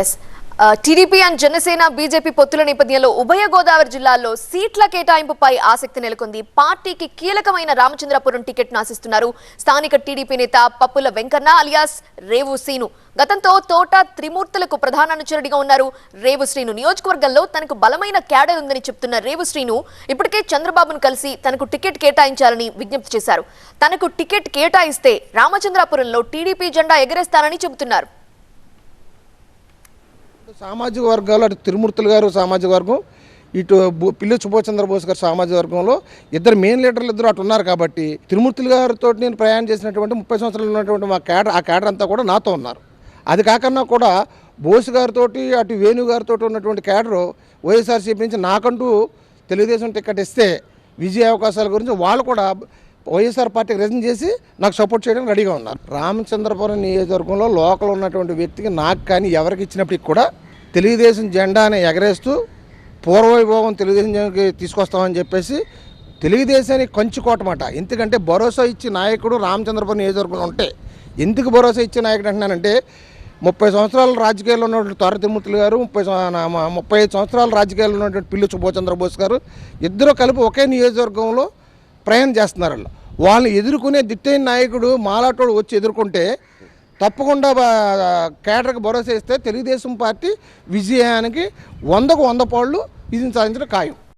Yes TDP and Janasena BJP పొత్తుల నేపథ్యంలో ఉభయ గోదావరి జిల్లాల్లో సీట్ల కేటాయింపుపై ఆసక్తి నెలకొంది. పార్టీకి కీలకమైన రామచంద్రపురం టికెట్ ఆశిస్తున్నారు. స్థానిక టీడీపీ నేత పప్పుల వెంకన్న అలియాస్ రేవు సీను గతంతో తోట త్రిమూర్తులకు ప్రధాన అనుచరుడిగా ఉన్నారు. రేవు శ్రీను నియోజకవర్గంలో తనకు బలమైన క్యాడర్ ఉందని చెప్తున్న రేవు శ్రీను ఇప్పటికే చంద్రబాబును కలిసి తనకు టికెట్ కేటాయించాలని విజ్ఞప్తి చేశారు. తనకు టికెట్ కేటాయిస్తే రామచంద్రాపురంలో టీడీపీ జెండా ఎగరేస్తానని చెబుతున్నారు. సామాజిక వర్గాలు అటు తిరుమూర్తులు గారు సామాజిక వర్గం ఇటు బు- పిల్లి సుభాష్ చంద్రబోస్ గారు సామాజిక వర్గంలో ఇద్దరు మెయిన్ లీడర్లు ఇద్దరు అటు ఉన్నారు కాబట్టి తిరుమూర్తులు గారితో నేను ప్రయాణం చేసినటువంటి ముప్పై సంవత్సరాలు ఉన్నటువంటి మా కేడర్ ఆ కేడర్ అంతా కూడా నాతో ఉన్నారు. అది కాకన్నా కూడా బోస్ గారితో అటు వేణు గారితో ఉన్నటువంటి కేడరు వైఎస్ఆర్సీపీ నుంచి నాకంటూ తెలుగుదేశం టికెట్ ఇస్తే విజయ అవకాశాల గురించి వాళ్ళు కూడా వైఎస్ఆర్ పార్టీకి రిజైన్ చేసి నాకు సపోర్ట్ చేయడానికి రెడీగా ఉన్నారు. రామచంద్రపురం నియోజకవర్గంలో లోకల్ ఉన్నటువంటి వ్యక్తికి నాకు కానీ ఎవరికి ఇచ్చినప్పటికి కూడా తెలుగుదేశం జెండాని ఎగరేస్తూ పూర్వవైభవం తెలుగుదేశానికి తీసుకొస్తామని చెప్పేసి తెలుగుదేశానికి కంచుకోటమాట ఎందుకంటే భరోసా ఇచ్చి నాయకుడు రామచంద్రపురం నియోజకవర్గంలో ఉంటే. ఎందుకు భరోసా ఇచ్చే నాయకుడు అంటున్నానంటే ముప్పై సంవత్సరాల రాజకీయాల్లో ఉన్నటువంటి తార తిరుమూర్తులు గారు ముప్పై ముప్పై ఐదు సంవత్సరాల రాజకీయాల్లో ఉన్నటువంటి పిల్లి సుభాష్ చంద్రబోస్ గారు ఇద్దరు కలిపి ఒకే నియోజకవర్గంలో ప్రయాణం చేస్తున్నారు వాళ్ళు. వాళ్ళని ఎదుర్కొనే దిట్టైన నాయకుడు మాలాటోడు వచ్చి ఎదుర్కొంటే తప్పకుండా కేటర్కి భరోసా ఇస్తే తెలుగుదేశం పార్టీ విజయానికి వందకు వంద పాళ్ళు విజయం సాధించడం ఖాయం